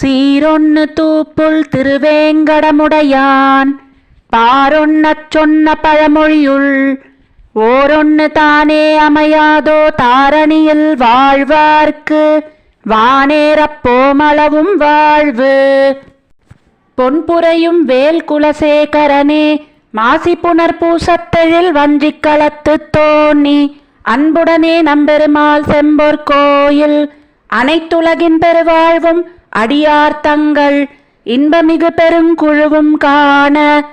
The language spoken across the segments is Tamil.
சீரொன்னு தூப்புள் திருவேங்கடமுடையான். பாரொன்னச் சொன்ன பழமொழியுள் ஓரொன்னு தானே அமையாதோ தாரணியில் வாழ்வார்க்கு. வானேரப்போமளவும் வாழ்வு. பொன்புரையும் வேல் குலசேகரனே மாசி புனர்பூசத்தெழில் வஞ்சிக் களத்து தோணி. அன்புடனே நம்பெருமாள் செம்பொற் கோயில். அனைத்துலகின் பெருவாழ்வும் அடியார் தங்கள் இன்பமிகு பெருங்குழுவும் காண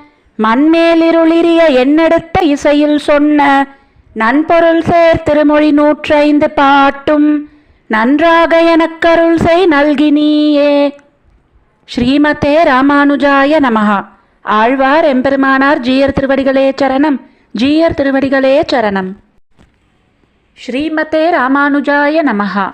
மண்மேலிருளிரிய என்னெடுத்த இசையில் சொன்ன நன்பொருள் சேர் திருமொழி நூற்றைந்து பாட்டும் நன்றாக எனக்கருள் செய் நல்கினியே. ஸ்ரீமதே ராமானுஜாய நமஹா. ஆழ்வார் எம்பெருமானார் ஜீயர் திருவடிகளே சரணம். ஜீயர் திருவடிகளே சரணம். ஸ்ரீமதே ராமானுஜாய நமஹா.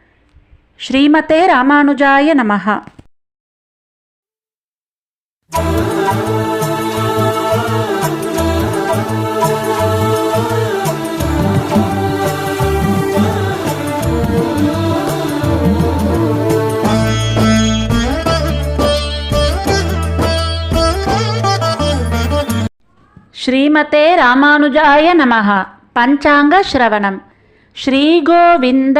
ശ്രീമതേ രാമാനുജായ നമഃ. ശ്രീമതേ രാമാനുജായ നമഃ. പഞ്ചാംഗ ശ്രവണം. ശ്രീ ഗോവിന്ദ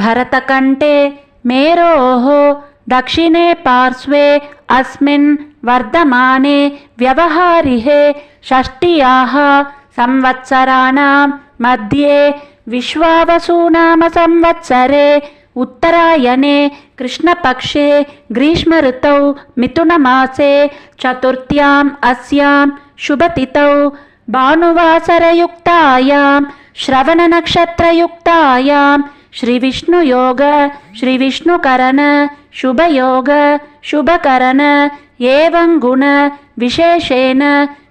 भरतकण्ठे मेरोः दक्षिणे पार्श्वे अस्मिन् वर्धमाने व्यवहारिहे षष्ट्याः संवत्सराणां मध्ये विश्वावसुनामसंवत्सरे उत्तरायणे कृष्णपक्षे ग्रीष्मऋतौ मिथुनमासे चतुर्थ्याम् अस्यां शुभतिथौ भानुवासरयुक्तायां श्रवणनक्षत्रयुक्तायां श्रीविष्णुयोग श्रीविष्णुकरण शुभयोग शुभकरण एवं गुण विशेषेण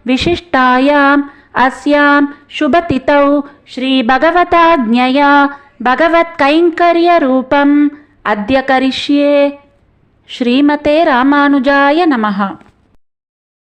विशिष्टायाम् अस्यां शुभतिथौ श्रीभगवताज्ञया भगवत्कैङ्कर्यरूपम् अद्य करिष्ये। श्रीमते रामानुजाय नमः